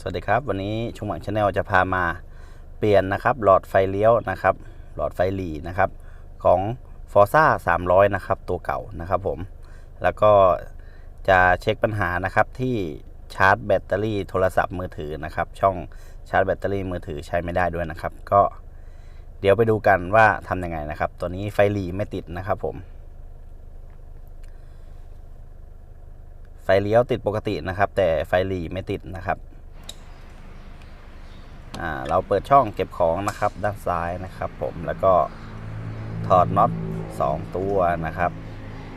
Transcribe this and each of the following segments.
สวัสดีครับ วันนี้ชุมหวังชาแนลจะพามาเปลี่ยนนะครับ หลอดไฟเลี้ยวนะครับ หลอดไฟหลีนะครับ ของ f o r z a 300 นะครับ ตัวเก่านะครับผม แล้วก็จะเช็คปัญหานะครับที่ชาร์จแบตเตอรี่โทรศัพท์มือถือนะครับ ช่องชาร์จแบตเตอรี่มือถือใช้ไม่ได้ด้วยนะครับ ก็เดี๋ยวไปดูกันว่าทำยังไงนะครับ ตัวนี้ไฟหลีไม่ติดนะครับผมไฟเลี้ยวติดปกตินะครับ แต่ไฟหลีไม่ติดนะครับ เราเปิดช่องเก็บของนะครับด้านซ้ายนะครับ ผมแล้วก็ถอดน็อต2ตัวนะครับ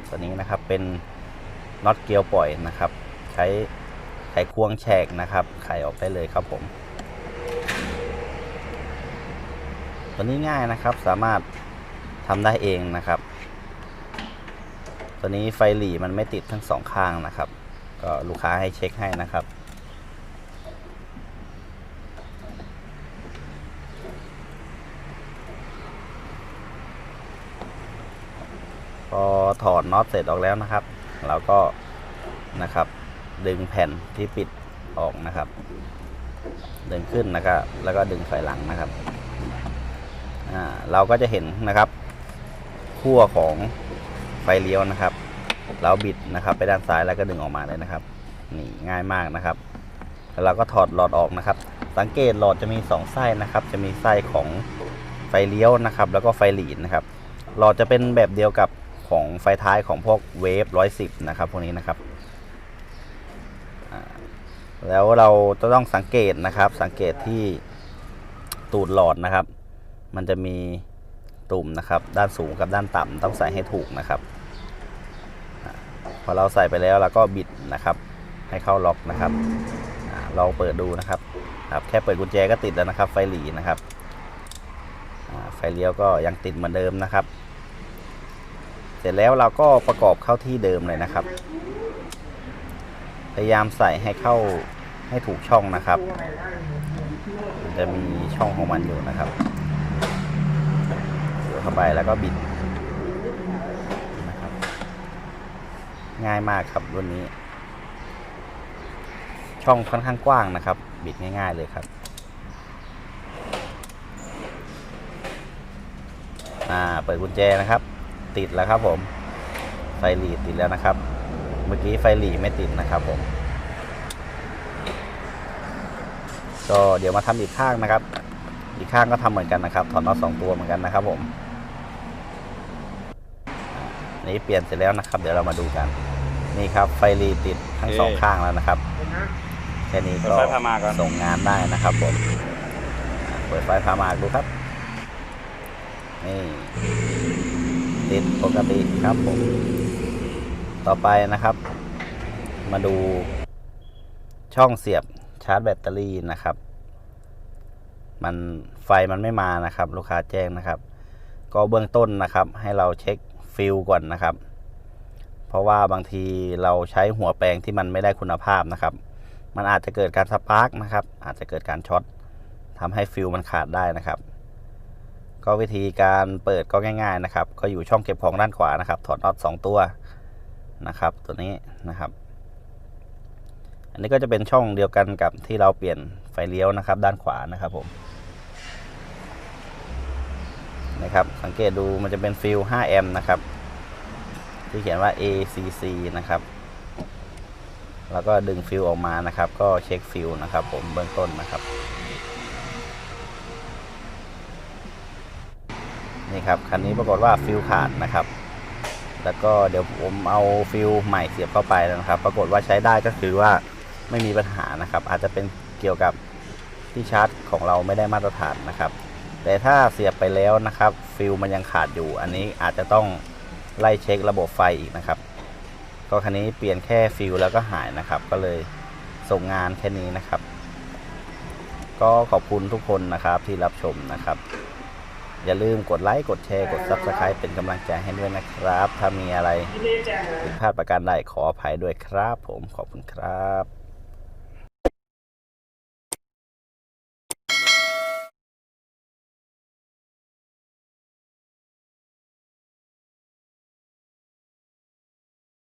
ตัวนี้นะครับเป็นน็อตเกลียวปล่อยนะครับ ใช้ไขควงแฉกนะครับ ไขออกได้เลยครับผม ตัวนี้ง่ายนะครับสามารถทำได้เองนะครับ ตัวนี้ไฟหลีมันไม่ติดทั้งสองข้างนะครับ ก็ลูกค้าให้เช็คให้นะครับ พอถอดน็อตเสร็จออกแล้วนะครับ เราก็นะครับ ดึงแผ่นที่ปิดออกนะครับ ดึงขึ้นนะครับแล้วก็ดึงถอยหลังนะครับอ่าเราก็จะเห็นนะครับขั้วของไฟเลี้ยวนะครับ เราบิดนะครับ ไปด้านซ้ายแล้วก็ดึงออกมาเลยนะครับนี่ง่ายมากนะครับ แล้วเราก็ถอดหลอดออกนะครับ สังเกตหลอดจะมีสองไส้นะครับ จะมีไส้ของไฟเลี้ยวนะครับ แล้วก็ไฟหลีดนะครับ หลอดจะเป็นแบบเดียวกับ ของไฟท้ายของพวกเวฟร้อยสิบนะครับพวกนี้นะครับ แล้วเราจะต้องสังเกตนะครับ สังเกตที่ตูดหลอดนะครับ มันจะมีตุ่มนะครับ ด้านสูงกับด้านต่ำต้องใส่ให้ถูกนะครับพอเราใส่ไปแล้วเราก็บิดนะครับ ให้เข้าล็อกนะครับลองเปิดดูนะครับครับ แค่เปิดกุญแจก็ติดแล้วนะครับ ไฟหลีนะครับไฟเลี้ยวก็ยังติดเหมือนเดิมนะครับ เสร็จแล้วเราก็ประกอบเข้าที่เดิมเลยนะครับ พยายามใส่ให้เข้าให้ถูกช่องนะครับ จะมีช่องของมันอยู่นะครับเสียบเข้าไปแล้วก็บิดนะครับ ง่ายมากครับรุ่นนี้ ช่องค่อนข้างกว้างนะครับ บิดง่ายๆเลยครับอ่าเปิดกุญแจนะครับ ติดแล้วครับผม ไฟหลีดติดแล้วนะครับ เมื่อกี้ไฟหลีไม่ติดนะครับผม ก็เดี๋ยวมาทำอีกข้างนะครับ อีกข้างก็ทำเหมือนกันนะครับ ถอดน็อตสองตัวเหมือนกันนะครับผมอ่านี่เปลี่ยนเสร็จแล้วนะครับ เดี๋ยวเรามาดูกัน นี่ครับ ไฟหลีดติดทั้งสองข้างแล้วนะครับแค่นี้ก็เปิดไฟพามาก่อนส่งงานได้นะครับผมอ่าเปิดไฟพามากดูครับ นี่ ติดปกติครับผม ต่อไปนะครับ มาดูช่องเสียบชาร์จแบตเตอรี่นะครับ มันไฟมันไม่มานะครับ ลูกค้าแจ้งนะครับ ก็เบื้องต้นนะครับ ให้เราเช็คฟิลก่อนนะครับ เพราะว่าบางทีเราใช้หัวแปลงที่มันไม่ได้คุณภาพนะครับ มันอาจจะเกิดการสปาร์กนะครับ อาจจะเกิดการช็อตทำให้ฟิลมันขาดได้นะครับ ก็วิธีการเปิดก็ง่าย ๆนะครับ ก็อยู่ช่องเก็บของด้านขวานะครับ ถอดน็อตสองตัวนะครับ ตัวนี้นะครับ อันนี้ก็จะเป็นช่องเดียวกันกับที่เราเปลี่ยนไฟเลี้ยวนะครับ ด้านขวานะครับผมนะครับ สังเกตดูมันจะเป็นฟิล 5 แอมป์นะครับ ที่เขียนว่า ACC นะครับ แล้วก็ดึงฟิลออกมานะครับ ก็เช็คฟิลนะครับ ผมเบื้องต้นนะครับ นี่ครับคันนี้ปรากฏว่าฟิลขาดนะครับ แล้วก็เดี๋ยวผมเอาฟิลใหม่เสียบเข้าไปนะครับ ปรากฏว่าใช้ได้ก็คือว่าไม่มีปัญหานะครับ อาจจะเป็นเกี่ยวกับที่ชาร์จของเราไม่ได้มาตรฐานนะครับ แต่ถ้าเสียบไปแล้วนะครับฟิลมันยังขาดอยู่ อันนี้อาจจะต้องไล่เช็คระบบไฟอีกนะครับ ก็คันนี้เปลี่ยนแค่ฟิลแล้วก็หายนะครับ ก็เลยส่งงานแค่นี้นะครับ ก็ขอบคุณทุกคนนะครับที่รับชมนะครับ อย่าลืมกดไลค์ กดแชร์ กด Subscribe เป็นกำลังใจให้ด้วยนะครับ ถ้ามีอะไรผิดพลาดประการใดขออภัยด้วยครับผมขอบคุณครับ